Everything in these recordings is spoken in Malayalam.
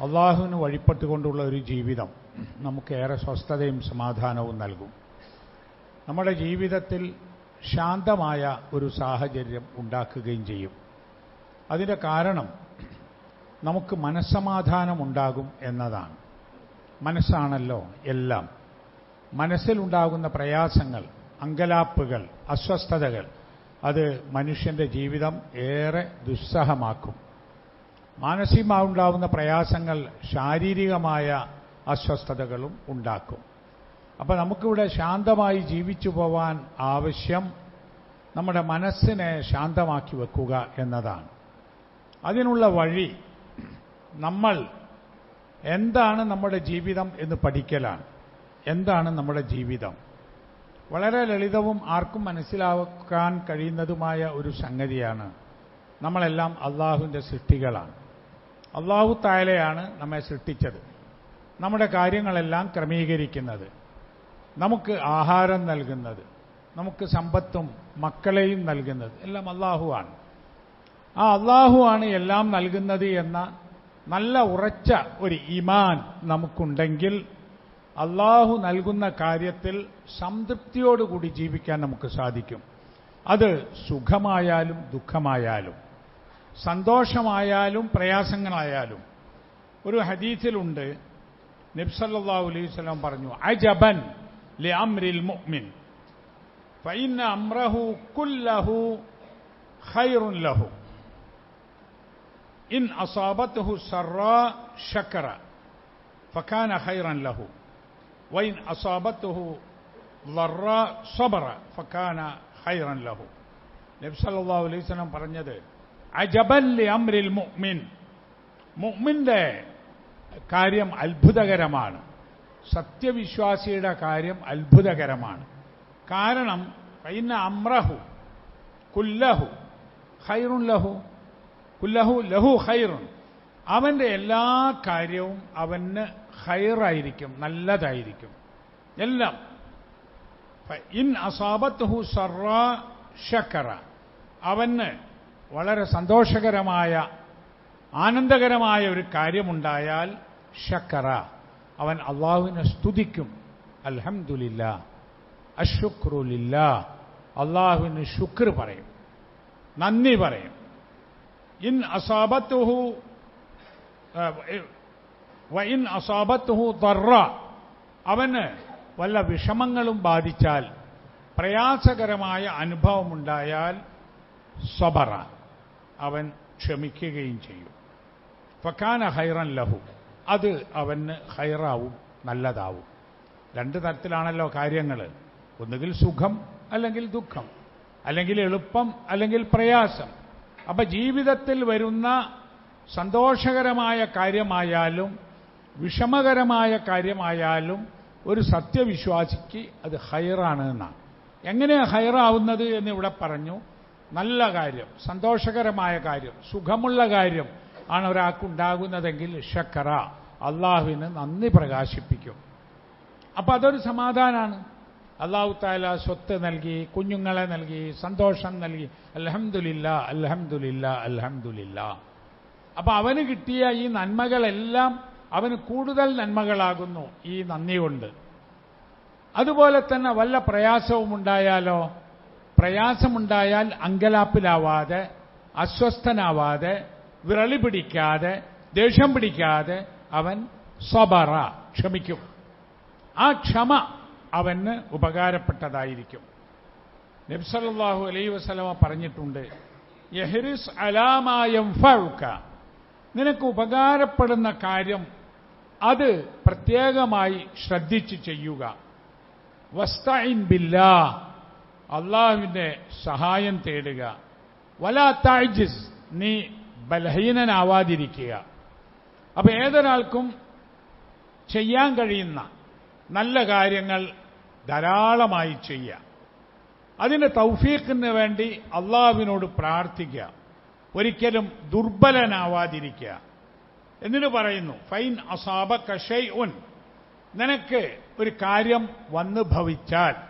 അള്ളാഹുവിന് വഴിപ്പെട്ടുകൊണ്ടുള്ള ഒരു ജീവിതം നമുക്കേറെ സ്വസ്ഥതയും സമാധാനവും നൽകും. നമ്മുടെ ജീവിതത്തിൽ ശാന്തമായ ഒരു സാഹചര്യം ഉണ്ടാക്കുകയും ചെയ്യും. അതിന്റെ കാരണം നമുക്ക് മനസ്സമാധാനം ഉണ്ടാകും എന്നതാണ്. മനസ്സാണല്ലോ എല്ലാം. മനസ്സിലുണ്ടാകുന്ന പ്രയാസങ്ങൾ അങ്കലാപ്പുകൾ അസ്വസ്ഥതകൾ അത് മനുഷ്യന്റെ ജീവിതം ഏറെ ദുസ്സഹമാക്കും. മാനസികമായുണ്ടാവുന്ന പ്രയാസങ്ങൾ ശാരീരികമായ അസ്വസ്ഥതകളും ഉണ്ടാക്കും. അപ്പോൾ നമുക്കിവിടെ ശാന്തമായി ജീവിച്ചു പോവാൻ ആവശ്യം നമ്മുടെ മനസ്സിനെ ശാന്തമാക്കി വെക്കുക എന്നതാണ്. അതിനുള്ള വഴി നമ്മൾ എന്താണ് നമ്മുടെ ജീവിതം എന്ന് പഠിക്കലാണ്. എന്താണ് നമ്മുടെ ജീവിതം? വളരെ ലളിതവും ആർക്കും മനസ്സിലാക്കാൻ കഴിയുന്നതുമായ ഒരു സംഗതിയാണ് നമ്മളെല്ലാം അള്ളാഹുവിന്റെ സൃഷ്ടികളാണ്. അള്ളാഹു തായലയാണ് നമ്മെ സൃഷ്ടിച്ചത്. നമ്മുടെ കാര്യങ്ങളെല്ലാം ക്രമീകരിക്കുന്നത്. നമുക്ക് ആഹാരം നൽകുന്നത്. നമുക്ക് സമ്പത്തും മക്കളെയും നൽകുന്നത്. എല്ലാം അള്ളാഹുവാണ് ആ അള്ളാഹുവാണ് എല്ലാം നൽകുന്നത് എന്ന നല്ല ഉറച്ച ഒരു ഇമാൻ നമുക്കുണ്ടെങ്കിൽ അള്ളാഹു നൽകുന്ന കാര്യത്തിൽ സംതൃപ്തിയോടുകൂടി ജീവിക്കാൻ നമുക്ക് സാധിക്കും. അത് സുഖമായാലും ദുഃഖമായാലും. സന്തോഷമായാലും പ്രയാസങ്ങളായാലും ഒരു ഹദീസിലുണ്ട് നബ്സല്ലാഹു അലൈഹി സ്വലാം പറഞ്ഞു അജബൻ ലി അംരിൽ മുഅ്മിൻ ഫൈന അംറഹു കുല്ലഹു ഖൈറുൻ ലഹു ഇൻ അസാബത്തുഹു സറാ ശക്കറ ഫക്കാന ഖൈറൻ ലഹു വൈൻ അസാബത്തുഹു ضراء صبر ഫക്കാന ഖൈറൻ ലഹു നബി സല്ലല്ലാഹു അലൈഹി വസല്ലം പറഞ്ഞത് അജബൻ അമ്രിൽ മുഅ്മിൻ. മുഅ്മിന്റെ കാര്യം അത്ഭുതകരമാണ്. സത്യവിശ്വാസിയുടെ കാര്യം അത്ഭുതകരമാണ്. കാരണം ഫൈന അമ്രഹു കുല്ലഹു ഖൈറുൻ ലഹു കുല്ലഹു ലഹു ഖൈറുൻ. അവന്റെ എല്ലാ കാര്യവും അവന് ഖൈറായിരിക്കും നല്ലതായിരിക്കും. എല്ലാം. ഇൻ അസാബത്ത് ഹു സറാ ഷക്കറ അവന് വളരെ സന്തോഷകരമായ ആനന്ദകരമായ ഒരു കാര്യമുണ്ടായാൽ ഷക്കറ അവൻ അള്ളാഹുവിനെ സ്തുതിക്കും. അൽഹംദുലില്ല. അഷുക്രുലില്ല അള്ളാഹുവിന് ശുക്ർ പറയും. നന്ദി പറയും. ഇൻ അസാബത്തുഹു ഇൻ അസാബത്തുഹു തറ അവന് വല്ല വിഷമങ്ങളും ബാധിച്ചാൽ പ്രയാസകരമായ അനുഭവമുണ്ടായാൽ സബറ. അവൻ ക്ഷമിക്കുകയും ചെയ്യും. ഫക്കാന ഹൈറൻ ലഹു. അത് അവന് ഹൈറാവും നല്ലതാവും. രണ്ട് തരത്തിലാണല്ലോ കാര്യങ്ങൾ. ഒന്നുകിൽ സുഖം അല്ലെങ്കിൽ ദുഃഖം. അല്ലെങ്കിൽ എളുപ്പം അല്ലെങ്കിൽ പ്രയാസം. അപ്പൊ ജീവിതത്തിൽ വരുന്ന സന്തോഷകരമായ കാര്യമായാലും വിഷമകരമായ കാര്യമായാലും ഒരു സത്യവിശ്വാസിക്ക് അത് ഹൈറാണ് എന്നാണ്. എങ്ങനെയാണ് ഹൈറാവുന്നത് എന്ന് ഇവിടെ പറഞ്ഞു. നല്ല കാര്യം സന്തോഷകരമായ കാര്യം സുഖമുള്ള കാര്യം ആണ് ഒരാൾക്കുണ്ടാകുന്നതെങ്കിൽ ഷക്കറ അള്ളാഹുവിന് നന്ദി പ്രകാശിപ്പിക്കും. അപ്പൊ അതൊരു സമാധാനമാണ് അള്ളാഹു താല സ്വത്ത് നൽകി കുഞ്ഞുങ്ങളെ നൽകി സന്തോഷം നൽകി അലഹമുല്ല അലഹമുല്ല അലഹമുല്ല അപ്പൊ അവന് കിട്ടിയ ഈ നന്മകളെല്ലാം അവന് കൂടുതൽ നന്മകളാകുന്നു ഈ നന്ദി കൊണ്ട്. അതുപോലെ തന്നെ വല്ല പ്രയാസവും ഉണ്ടായാലോ? പ്രയാസമുണ്ടായാൽ അങ്കലാപ്പിലാവാതെ അസ്വസ്ഥനാവാതെ വിരളി പിടിക്കാതെ ദേഷ്യം പിടിക്കാതെ അവൻ സ്വബറ ക്ഷമിക്കും. ആ ക്ഷമ അവന് ഉപകാരപ്പെട്ടതായിരിക്കും. നബ്സല്ലാഹു അലൈ വസലമ പറഞ്ഞിട്ടുണ്ട് യഹ്രിസ് അലാമായം ഫഴുക്ക നിനക്ക് ഉപകാരപ്പെടുന്ന കാര്യം അത് പ്രത്യേകമായി ശ്രദ്ധിച്ച് ചെയ്യുക. വസ്തൈൻ ബില്ലാ അള്ളാഹുവിന്റെ സഹായം തേടുക. വലാ താഴ്ജിസ് നീ ബലഹീനനാവാതിരിക്കുക. അപ്പൊ ഏതൊരാൾക്കും ചെയ്യാൻ കഴിയുന്ന നല്ല കാര്യങ്ങൾ ധാരാളമായി ചെയ്യുക. അതിന് തൗഫീഖിന് വേണ്ടി അള്ളാഹുവിനോട് പ്രാർത്ഥിക്കുക. ഒരിക്കലും ദുർബലനാവാതിരിക്കുക. എന്നിട്ട് പറയുന്നു ഫൈൻ അസാബ കഷൈ ഉൻ നിനക്ക് ഒരു കാര്യം വന്നു ഭവിച്ചാൽ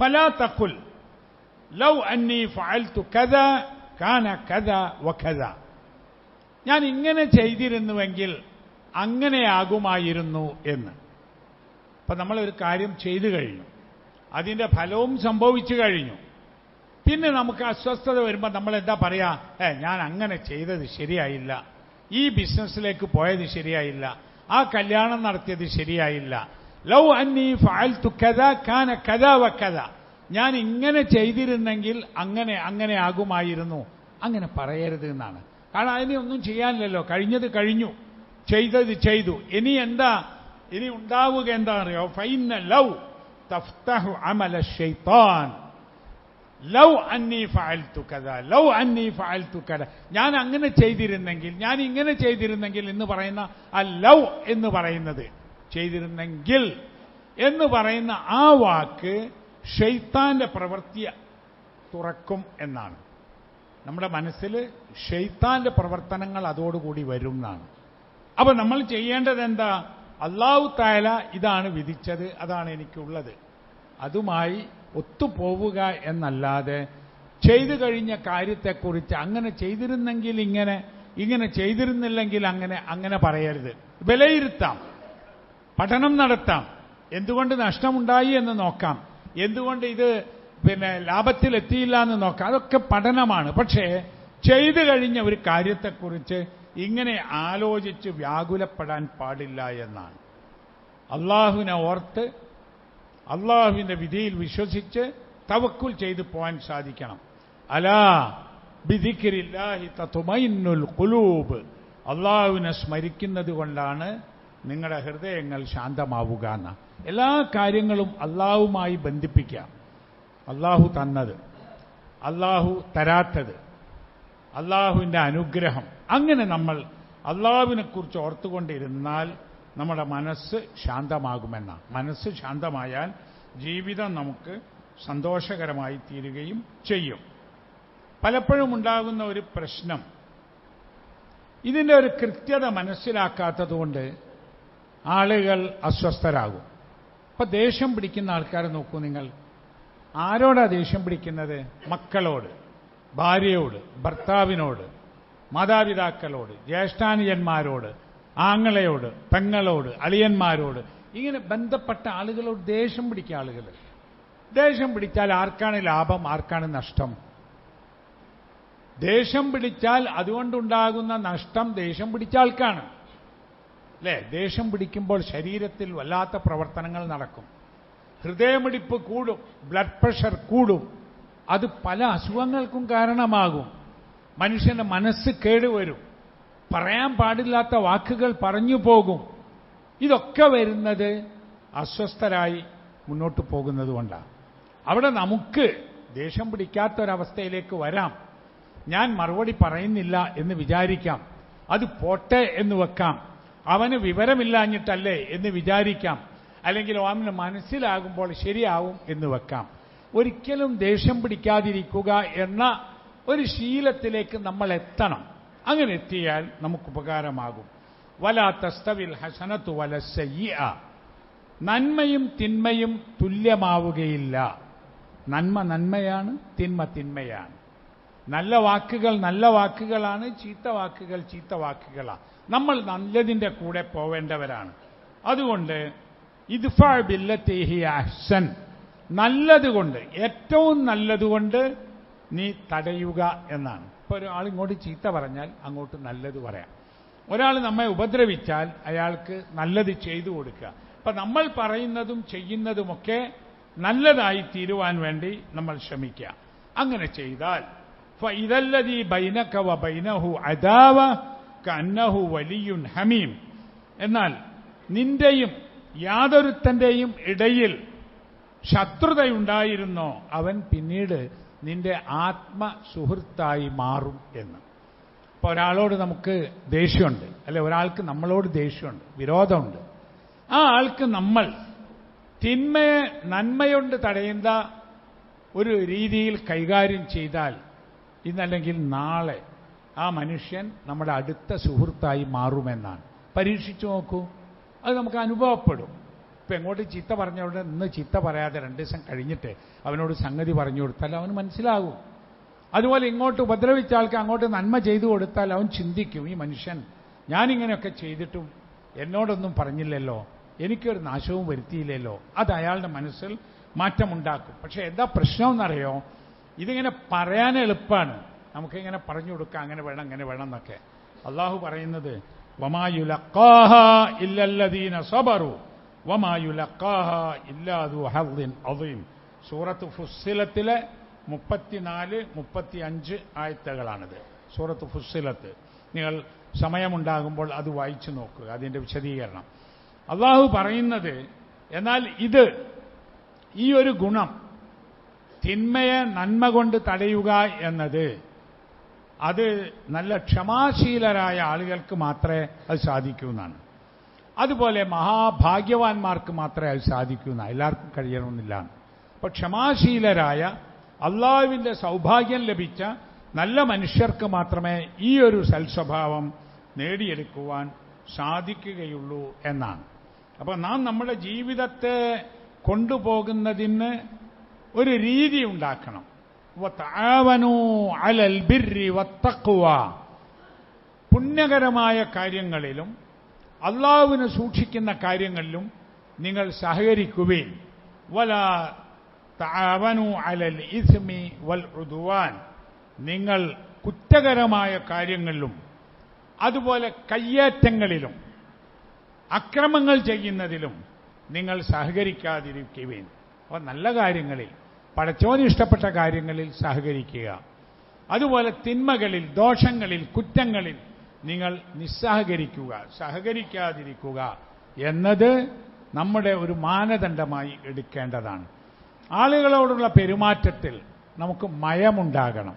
ഫലാ تقل. ലൗ അന്നി ഫഅൽതു കഥ കാന കഥ وكذا. ഞാൻ ഇങ്ങനെ ചെയ്തിരുന്നുവെങ്കിൽ അങ്ങനെയാകുമായിരുന്നു എന്ന്. അപ്പം നമ്മളൊരു കാര്യം ചെയ്തു കഴിഞ്ഞു. അതിന്റെ ഫലവും സംഭവിച്ചു കഴിഞ്ഞു. പിന്നെ നമുക്ക് അസ്വസ്ഥത വരുമ്പോൾ നമ്മൾ എന്താ പറയാ? ഏ ഞാൻ അങ്ങനെ ചെയ്തത് ശരിയായില്ല. ഈ ബിസിനസ്സിലേക്ക് പോയത് ശരിയായില്ല. ആ കല്യാണം നടത്തിയത് ശരിയായില്ല. ലവ് അന്നി ഫാൽത്തു കഥ കാന കഥ വക്കഥ ഞാൻ ഇങ്ങനെ ചെയ്തിരുന്നെങ്കിൽ അങ്ങനെ അങ്ങനെ ആകുമായിരുന്നു. അങ്ങനെ പറയരുത് എന്നാണ്. കാരണം അതിനെ ഒന്നും ചെയ്യാനില്ലല്ലോ. കഴിഞ്ഞത് കഴിഞ്ഞു. ചെയ്തത് ചെയ്തു. ഇനി എന്താ? ഇനി ഉണ്ടാവുക എന്താ അറിയോ ഫൈന ലൗ തഫ്തഹു അമല ഷെയ്ത്താൻ ലൗ അന്നി ഫാൽത്തു കഥ ലൗ അന്നി ഫാൽത്തു കഥ ഞാൻ അങ്ങനെ ചെയ്തിരുന്നെങ്കിൽ ഞാൻ ഇങ്ങനെ ചെയ്തിരുന്നെങ്കിൽ എന്ന് പറയുന്ന ആ ലൗ എന്ന് പറയുന്നത്. ചെയ്തിരുന്നെങ്കിൽ എന്ന് പറയുന്ന ആ വാക്ക് ഷെയ്ത്താന്റെ പ്രവൃത്തി തുറക്കും എന്നാണ്. നമ്മുടെ മനസ്സിൽ ഷെയ്ത്താന്റെ പ്രവർത്തനങ്ങൾ അതോടുകൂടി വരും എന്നാണ്. അപ്പൊ നമ്മൾ ചെയ്യേണ്ടത് എന്താ അള്ളാഹു താല ഇതാണ് വിധിച്ചത് അതാണ് എനിക്കുള്ളത്. അതുമായി ഒത്തുപോവുക എന്നല്ലാതെ ചെയ്തു കഴിഞ്ഞ കാര്യത്തെക്കുറിച്ച് അങ്ങനെ ചെയ്തിരുന്നെങ്കിൽ ഇങ്ങനെ ഇങ്ങനെ ചെയ്തിരുന്നില്ലെങ്കിൽ അങ്ങനെ അങ്ങനെ പറയരുത്. വിലയിരുത്താം. പഠനം നടത്താം. എന്തുകൊണ്ട് നഷ്ടമുണ്ടായി എന്ന് നോക്കാം. എന്തുകൊണ്ട് ഇത് പിന്നെ ലാഭത്തിൽ എത്തിയില്ല എന്ന് നോക്കാം. അതൊക്കെ പഠനമാണ്. പക്ഷേ ചെയ്തു കഴിഞ്ഞ ഒരു കാര്യത്തെക്കുറിച്ച് ഇങ്ങനെ ആലോചിച്ച് വ്യാകുലപ്പെടാൻ പാടില്ല എന്നാണ്. അള്ളാഹുവിനെ ഓർത്ത് അള്ളാഹുവിന്റെ വിധിയിൽ വിശ്വസിച്ച് തവക്കുൽ ചെയ്തു പോകാൻ സാധിക്കണം. അലാ ബിദിക്കിരില്ലാഹി തത്തുമൈന്നുൽ കുലൂബ് അള്ളാഹുവിനെ സ്മരിക്കുന്നത് കൊണ്ടാണ് നിങ്ങളുടെ ഹൃദയങ്ങൾ ശാന്തമാവുക എന്ന എല്ലാ കാര്യങ്ങളും അള്ളാഹുമായി ബന്ധിപ്പിക്കാം. അള്ളാഹു തന്നത് അള്ളാഹു തരാത്തത് അള്ളാഹുവിന്റെ അനുഗ്രഹം. അങ്ങനെ നമ്മൾ അള്ളാഹുവിനെക്കുറിച്ച് ഓർത്തുകൊണ്ടിരുന്നാൽ നമ്മുടെ മനസ്സ് ശാന്തമാകുമെന്ന. മനസ്സ് ശാന്തമായാൽ ജീവിതം നമുക്ക് സന്തോഷകരമായി തീരുകയും ചെയ്യും. പലപ്പോഴും ഉണ്ടാകുന്ന ഒരു പ്രശ്നം ഇതിന്റെ ഒരു കൃത്യത മനസ്സിലാക്കാത്തതുകൊണ്ട് ആളുകൾ അസ്വസ്ഥരാകും. അപ്പൊ ദേഷ്യം പിടിക്കുന്ന ആൾക്കാരെ നോക്കൂ നിങ്ങൾ. ആരോടാ ദേഷ്യം പിടിക്കുന്നത്? മക്കളോട് ഭാര്യയോട് ഭർത്താവിനോട് മാതാപിതാക്കളോട് ജ്യേഷ്ഠാനുജന്മാരോട് ആങ്ങളയോട് പെങ്ങളോട് അളിയന്മാരോട്. ഇങ്ങനെ ബന്ധപ്പെട്ട ആളുകളോട് ദേഷ്യം പിടിക്കുക ആളുകൾ. ദേഷ്യം പിടിച്ചാൽ ആർക്കാണ് ലാഭം ആർക്കാണ് നഷ്ടം? ദേഷ്യം പിടിച്ചാൽ അതുകൊണ്ടുണ്ടാകുന്ന നഷ്ടം ദേഷ്യം പിടിച്ച ആൾക്കാണ്. അല്ലേ? ദേഷ്യം പിടിക്കുമ്പോൾ ശരീരത്തിൽ വല്ലാത്ത പ്രവർത്തനങ്ങൾ നടക്കും. ഹൃദയമിടിപ്പ് കൂടും ബ്ലഡ് പ്രഷർ കൂടും. അത് പല അസുഖങ്ങൾക്കും കാരണമാകും. മനുഷ്യന്റെ മനസ്സ് കേടുവരും. പറയാൻ പാടില്ലാത്ത വാക്കുകൾ പറഞ്ഞു പോകും. ഇതൊക്കെ വരുന്നത് അസ്വസ്ഥരായി മുന്നോട്ട് പോകുന്നത് കൊണ്ടാണ്. അവിടെ നമുക്ക് ദേഷ്യം പിടിക്കാത്തൊരവസ്ഥയിലേക്ക് വരാം. ഞാൻ മറുപടി പറയുന്നില്ല എന്ന് വിചാരിക്കാം. അത് പോട്ടെ എന്ന് വെക്കാം. അവന് വിവരമില്ലാഞ്ഞിട്ടല്ലേ എന്ന് വിചാരിക്കാം. അല്ലെങ്കിൽ അവന് മനസ്സിലാകുമ്പോൾ ശരിയാവും എന്ന് വെക്കാം. ഒരിക്കലും ദേഷ്യം പിടിക്കാതിരിക്കുക എന്ന ഒരു ശീലത്തിലേക്ക് നമ്മൾ എത്തണം. അങ്ങനെ എത്തിയാൽ നമുക്ക് ഉപകാരമാകും. വല തസ്തവിൽ ഹസനത്തു വല സയ്യ നന്മയും തിന്മയും തുല്യമാവുകയില്ല. നന്മ നന്മയാണ് തിന്മ തിന്മയാണ്. നല്ല വാക്കുകൾ നല്ല വാക്കുകളാണ് ചീത്ത വാക്കുകൾ ചീത്ത വാക്കുകളാണ് നമ്മൾ നല്ലതിന്റെ കൂടെ പോവേണ്ടവരാണ്. അതുകൊണ്ട് ഇദ്ഫ ബില്ലത്തേഹി അഹ്സൻ. നല്ലതുകൊണ്ട് ഏറ്റവും നല്ലതുകൊണ്ട് നീ തടയുക എന്നാണ്. ഇപ്പോൾ ഒരാൾ ഇങ്ങോട്ട് ചീത്ത പറഞ്ഞാൽ അങ്ങോട്ട് നല്ലത് പറയാം. ഒരാൾ നമ്മെ ഉപദ്രവിച്ചാൽ അയാൾക്ക് നല്ലത് ചെയ്തു കൊടുക്കുക. അപ്പം നമ്മൾ പറയുന്നതും ചെയ്യുന്നതുമൊക്കെ നല്ലതായി തീരുവാൻ വേണ്ടി നമ്മൾ ശ്രമിക്കുക. അങ്ങനെ ചെയ്താൽ ഇതല്ലതീ ബൈനക വ ബൈനഹു അദാവ كأنه വലിയ ഹമീം എന്നാൽ നിന്റെയും യാതൊരുത്തന്റെയും ഇടയിൽ ശത്രുതയുണ്ടായിരുന്നോ? അവൻ പിന്നീട് നിന്റെ ആത്മ സുഹൃത്തായി മാറും എന്ന്. ഇപ്പൊ ഒരാളോട് നമുക്ക് ദേഷ്യമുണ്ട്. അല്ലെ ഒരാൾക്ക് നമ്മളോട് ദേഷ്യമുണ്ട്. വിരോധമുണ്ട്. ആ ആൾക്ക് നമ്മൾ തിന്മയെ നന്മയുണ്ട് തടയുന്ന ഒരു രീതിയിൽ കൈകാര്യം ചെയ്താൽ ഇന്നല്ലെങ്കിൽ നാളെ ആ മനുഷ്യൻ നമ്മുടെ അടുത്ത സുഹൃത്തായി മാറുമെന്നാണ്. പരീക്ഷിച്ചു നോക്കൂ. അത് നമുക്ക് അനുഭവപ്പെടും. ഇപ്പം എങ്ങോട്ട് ചീത്ത പറഞ്ഞവിടെ ഇന്ന് ചീത്ത പറയാതെ രണ്ട് ദിവസം കഴിഞ്ഞിട്ട് അവനോട് സംഗതി പറഞ്ഞു കൊടുത്താൽ അവന് മനസ്സിലാകും. അതുപോലെ ഇങ്ങോട്ട് ഉപദ്രവിച്ച ആൾക്ക് അങ്ങോട്ട് നന്മ ചെയ്തു കൊടുത്താൽ അവൻ ചിന്തിക്കും ഈ മനുഷ്യൻ ഞാനിങ്ങനെയൊക്കെ ചെയ്തിട്ടും എന്നോടൊന്നും പറഞ്ഞില്ലല്ലോ. എനിക്കൊരു നാശവും വരുത്തിയില്ലല്ലോ. അത് അയാളുടെ മനസ്സിൽ മാറ്റമുണ്ടാക്കും. പക്ഷേ എന്താ പ്രശ്നമെന്നറിയോ? ഇതിങ്ങനെ പറയാൻ എളുപ്പമാണ് നമുക്കിങ്ങനെ പറഞ്ഞു കൊടുക്കാം അങ്ങനെ വേണം അങ്ങനെ വേണം എന്നൊക്കെ. അള്ളാഹു പറയുന്നത് വമായുലക്കാഹ ഇല്ലല്ലദീന സബറു വമായുലക്കാഹ ഇല്ലാതു ഹർദിൻ അദീം. സൂറത്ത് ഫുസ്സിലത്തിലെ മുപ്പത്തിനാല് മുപ്പത്തി അഞ്ച് ആയത്തകളാണിത്. സൂറത്ത് ഫുസ്സിലത്ത്. നിങ്ങൾ സമയമുണ്ടാകുമ്പോൾ അത് വായിച്ചു നോക്കുക അതിന്റെ വിശദീകരണം. അള്ളാഹു പറയുന്നത് എന്നാൽ ഇത് ഈ ഒരു ഗുണം തിന്മയെ നന്മ കൊണ്ട് തടയുക എന്നത് അത് നല്ല ക്ഷമാശീലരായ ആളുകൾക്ക് മാത്രമേ അത് സാധിക്കൂ എന്നാണ്. അതുപോലെ മഹാഭാഗ്യവാന്മാർക്ക് മാത്രമേ അത് സാധിക്കൂ എന്നാണ്. എല്ലാവർക്കും കഴിയണമെന്നില്ല. അപ്പൊ ക്ഷമാശീലരായ അള്ളാഹുവിന്റെ സൗഭാഗ്യം ലഭിച്ച നല്ല മനുഷ്യർക്ക് മാത്രമേ ഈ ഒരു സൽസ്വഭാവം നേടിയെടുക്കുവാൻ സാധിക്കുകയുള്ളൂ എന്നാണ്. അപ്പോൾ നാം നമ്മുടെ ജീവിതത്തെ കൊണ്ടുപോകുന്നതിന് ഒരു രീതി ഉണ്ടാക്കണം. അലൽ ബിർരി വത്തക്കുവ പുണ്യകരമായ കാര്യങ്ങളിലും അള്ളാഹുവിനെ സൂക്ഷിക്കുന്ന കാര്യങ്ങളിലും നിങ്ങൾ സഹകരിക്കുകയും വല താവനു അലൽ ഇസ്മി വൽ ഋതുവാൻ നിങ്ങൾ കുറ്റകരമായ കാര്യങ്ങളിലും അതുപോലെ കയ്യേറ്റങ്ങളിലും അക്രമങ്ങൾ ചെയ്യുന്നതിലും നിങ്ങൾ സഹകരിക്കാതിരിക്കുകയും അപ്പോൾ നല്ല കാര്യങ്ങളിൽ പടച്ചോന് ഇഷ്ടപ്പെട്ട കാര്യങ്ങളിൽ സഹകരിക്കുക. അതുപോലെ തിന്മകളിൽ ദോഷങ്ങളിൽ കുറ്റങ്ങളിൽ നിങ്ങൾ നിസ്സഹകരിക്കുക സഹകരിക്കാതിരിക്കുക എന്നത് നമ്മുടെ ഒരു മാനദണ്ഡമായി എടുക്കേണ്ടതാണ്. ആളുകളോടുള്ള പെരുമാറ്റത്തിൽ നമുക്ക് മയമുണ്ടാകണം.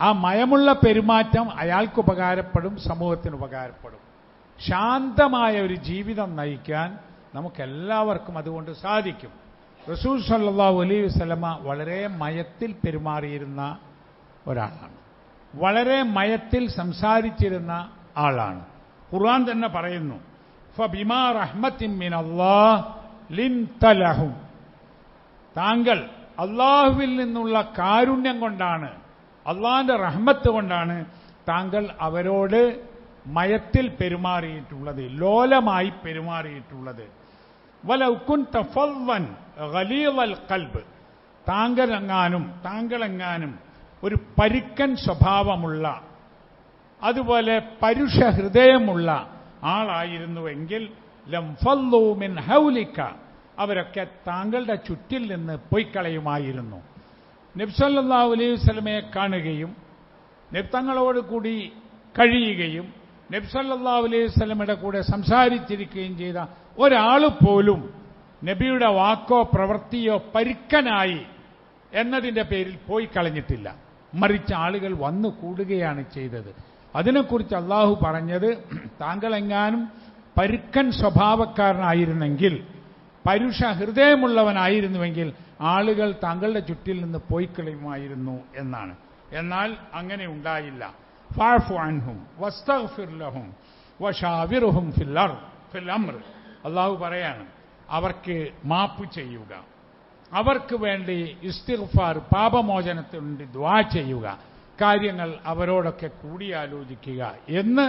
ആ മയമുള്ള പെരുമാറ്റം അയാൾക്ക് ഉപകാരപ്പെടും സമൂഹത്തിന് ഉപകാരപ്പെടും. ശാന്തമായ ഒരു ജീവിതം നയിക്കാൻ നമുക്കെല്ലാവർക്കും അതുകൊണ്ട് സാധിക്കും. റസൂൽ സല്ലാഹു അലൈഹി വസ്ലമ വളരെ മയത്തിൽ പെരുമാറിയിരുന്ന ഒരാളാണ്. വളരെ മയത്തിൽ സംസാരിച്ചിരുന്ന ആളാണ്. ഖുർആൻ തന്നെ പറയുന്നു ഫബിമാ താങ്കൾ അള്ളാഹുവിൽ നിന്നുള്ള കാരുണ്യം കൊണ്ടാണ് അള്ളാഹിന്റെ റഹ്മത്ത് കൊണ്ടാണ് താങ്കൾ അവരോട് മയത്തിൽ പെരുമാറിയിട്ടുള്ളത് ലോലമായി പെരുമാറിയിട്ടുള്ളത്. വലൗക്കുൻ ഫവ്വൻ ഖലീലൽ കൽബ്. താങ്കളെങ്ങാനും താങ്കളെങ്ങാനും ഒരു പരുക്കൻ സ്വഭാവമുള്ള അതുപോലെ പരുഷ ഹൃദയമുള്ള ആളായിരുന്നുവെങ്കിൽ ലം ഫല്ലൂ മിൻ ഹൗലിക്ക അവരൊക്കെ താങ്കളുടെ ചുറ്റിൽ നിന്ന് പൊയ്ക്കളയുമായിരുന്നു. നബ്സല്ലാ അലൈഹി കാണുകയും നബ്തങ്ങളോട് കൂടി കഴിയുകയും നബ്സല്ലാ അലൈഹി വസ്ലമയുടെ കൂടെ സംസാരിച്ചിരിക്കുകയും ചെയ്ത ഒരാൾ പോലും നബിയുടെ വാക്കോ പ്രവൃത്തിയോ പരുക്കനായി എന്നതിന്റെ പേരിൽ പോയി കളഞ്ഞിട്ടില്ല. മറിച്ച് ആളുകൾ വന്നു കൂടുകയാണ് ചെയ്തത്. അതിനെക്കുറിച്ച് അള്ളാഹു പറഞ്ഞത് താങ്കളെങ്ങാനും പരുക്കൻ സ്വഭാവക്കാരനായിരുന്നെങ്കിൽ പരുഷ ഹൃദയമുള്ളവനായിരുന്നുവെങ്കിൽ ആളുകൾ താങ്കളുടെ ചുറ്റിൽ നിന്ന് പോയിക്കളയുമായിരുന്നു എന്നാണ്. എന്നാൽ അങ്ങനെ ഉണ്ടായില്ല. ഫാഫു അൻഹും വസ്തഫിർലഹും വഷാവിറുഹും ഫില്ലർ ഫിൽ അമ്ര അള്ളാഹു പറയാണ് അവർക്ക് മാപ്പ് ചെയ്യുക. അവർക്ക് വേണ്ടി ഇസ്തിഗ്ഫാർ പാപമോചനത്തിന് വേണ്ടി ദ്വാ ചെയ്യുക. കാര്യങ്ങൾ അവരോടൊക്കെ കൂടിയാലോചിക്കുക എന്ന്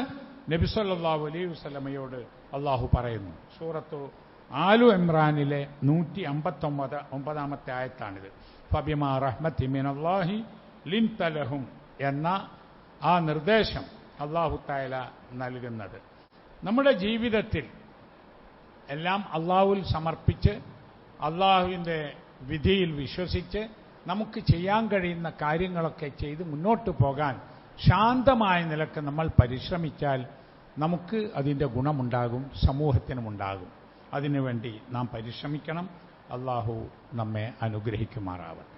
നബിസല്ലാഹു അലൈഹി വസ്ലമയോട് അള്ളാഹു പറയുന്നു. സൂറത്തു ആലു ഇമ്രാനിലെ നൂറ്റി അമ്പത്തൊമ്പത് ഒമ്പതാമത്തെ ആയത്താണിത്. ഫബിമാ റഹ്മത്തി മിനല്ലാഹി ലിൻ തലഹും എന്ന ആ നിർദ്ദേശം അള്ളാഹുത്തായാല നൽകുന്നത്. നമ്മുടെ ജീവിതത്തിൽ എല്ലാം അള്ളാഹുവിൽ സമർപ്പിച്ച് അള്ളാഹുവിന്റെ വിധിയിൽ വിശ്വസിച്ച് നമുക്ക് ചെയ്യാൻ കഴിയുന്ന കാര്യങ്ങളൊക്കെ ചെയ്ത് മുന്നോട്ട് പോകാൻ ശാന്തമായ നിലയ്ക്ക് നമ്മൾ പരിശ്രമിച്ചാൽ നമുക്ക് അതിന്റെ ഗുണമുണ്ടാകും സമൂഹത്തിനുമുണ്ടാകും. അതിനുവേണ്ടി നാം പരിശ്രമിക്കണം. അള്ളാഹു നമ്മെ അനുഗ്രഹിക്കുമാറാവട്ടെ.